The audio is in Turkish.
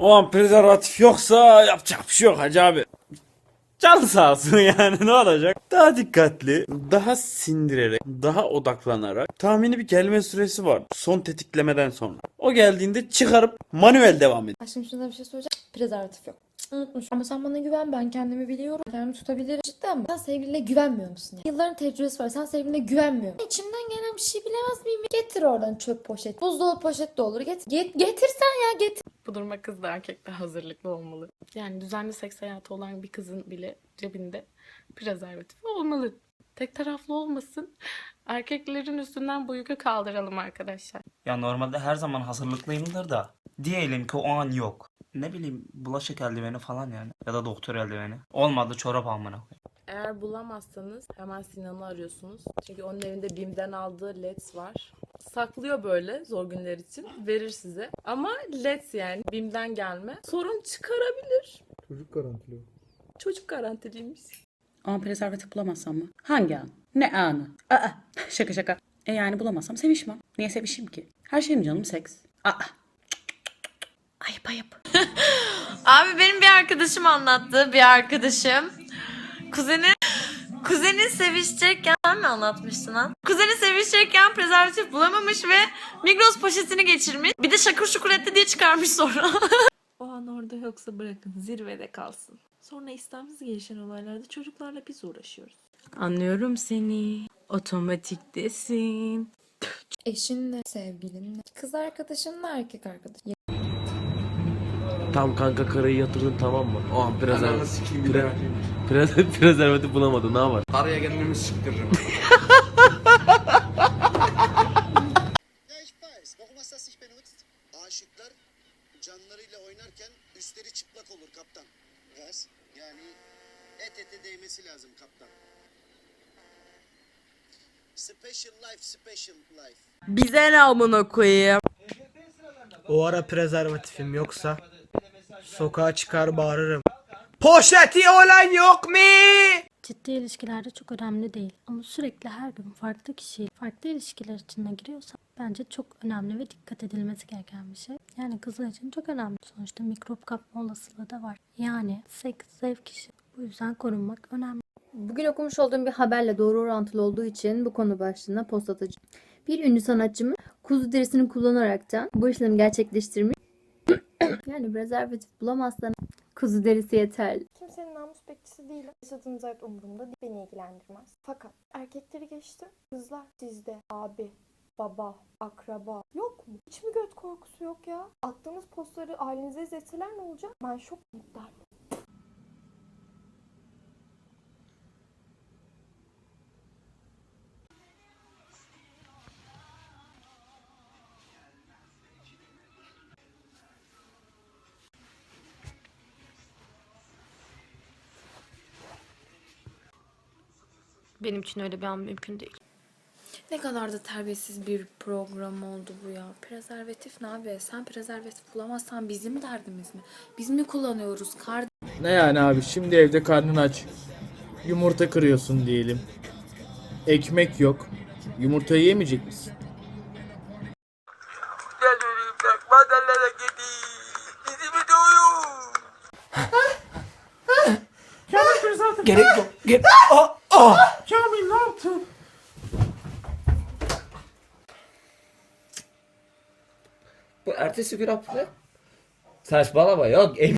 O an prezervatif yoksa yapacak bir şey yok hacı abi. Canı sağ olsun yani ne olacak? Daha dikkatli, daha sindirerek, daha odaklanarak tahmini bir gelme süresi var. Son tetiklemeden sonra. O geldiğinde çıkarıp manuel devam edin. Aşkım şuna bir şey söyleyeceğim. Prezervatif yok. Unutmuş. Ama sen bana güven. Ben kendimi biliyorum. Kendimi tutabilirim. Cidden mi? Sen sevgiline güvenmiyor musun? Ya? Yılların tecrübesi var. Sen sevgiline güvenmiyor musun? İçimden gelen bir şey bilemez miyim? Getir oradan çöp poşet. Buzdolabı poşet de olur. Get, get, getirsen ya getir. Bu duruma kız da erkek de hazırlıklı olmalı. Yani düzenli seks hayatı olan bir kızın bile cebinde prezervatif olmalı. Tek taraflı olmasın. Erkeklerin üstünden bu yükü kaldıralım arkadaşlar. Ya normalde her zaman hazırlıklıyımdır da. Diyelim ki o an yok. Ne bileyim bulaşık eldiveni falan yani. Ya da doktor eldiveni. Olmadı çorap amına koyayım. Eğer bulamazsanız hemen Sinan'ı arıyorsunuz. Çünkü onun evinde BİM'den aldığı LEDs var. Saklıyor böyle zor günler için. Verir size. Ama LEDs yani BİM'den gelme. Sorun çıkarabilir. Çocuk garantili. Çocuk garantiliymiş. Ama prezervatif bulamazsam mı? Hangi an? Ne anı? Aa, şaka şaka. E yani bulamazsam sevişmem. Niye sevişeyim ki? Her şeyim canım seks. Aa. Ayıp ayıp. Abi benim bir arkadaşım anlattı. Bir arkadaşım. Kuzeni Kuzeni sevişecekken sen mi anlatmıştın lan? Kuzeni sevişecekken prezervatif bulamamış ve Migros poşetini geçirmiş. Bir de şakır şukur etti diye çıkarmış sonra. O an orada yoksa bırakın zirvede kalsın. Sonra istemsiz gelişen olaylarda çocuklarla biz uğraşıyoruz. Anlıyorum seni. Otomatiktesin. Eşinle, sevgilinle, kız arkadaşınla, erkek arkadaş. Tam kanka karayı yatırdın tamam mı? O an Ananı prezervatif, sikeyim pre, bir daha. pre, prezervatif bulamadı ne yapar? Araya gelmemi siktiririm. Ja, ich weiß. Warum hast du das nicht benutzt? Aşıklar canlarıyla oynarken üstleri çıplak olur kaptan. Was? Yani et ete değmesi lazım kaptan. Special life, special life. Bize ne amına koyayım? O ara prezervatifim yoksa sokağa çıkar bağırırım. Poşeti olan yok mu? Ciddi ilişkilerde çok önemli değil ama sürekli her gün farklı kişi farklı ilişkiler içine giriyorsa bence çok önemli ve dikkat edilmesi gereken bir şey. Yani kızlar için çok önemli. Sonuçta mikrop kapma olasılığı da var. Yani seks zevk işi. Bu yüzden korunmak önemli. Bugün okumuş olduğum bir haberle doğru orantılı olduğu için bu konu başlığına post atacağım. Bir ünlü sanatçımız kuzu derisini kullanaraktan bu işlemi gerçekleştirmiş. Yani prezervatif bulamazsan kuzu derisi yeterli. Kimsenin namus bekçisi değilim. Yaşadığım hayat umurumda değil. Beni ilgilendirmez. Fakat erkekleri geçti. Kızlar sizde abi, baba, akraba yok mu? Hiç mi göt korkusu yok ya? Attığınız postları ailenize izletseler ne olacak? Ben şok iptal. Benim için öyle bir an mümkün değil. Ne kadar da terbiyesiz bir program oldu bu ya. Prezervatif ne abi? Sen prezervatif bulamazsan bizim derdimiz mi? Biz mi kullanıyoruz? Kar Ne yani abi şimdi evde karnın aç. Yumurta kırıyorsun diyelim. Ekmek yok. Yumurta yiyemeyecek misin? Gerek yok. Gerek... Aa. Kamil ne yaptın? Bu ertesi gün hapı. Saçmalama yok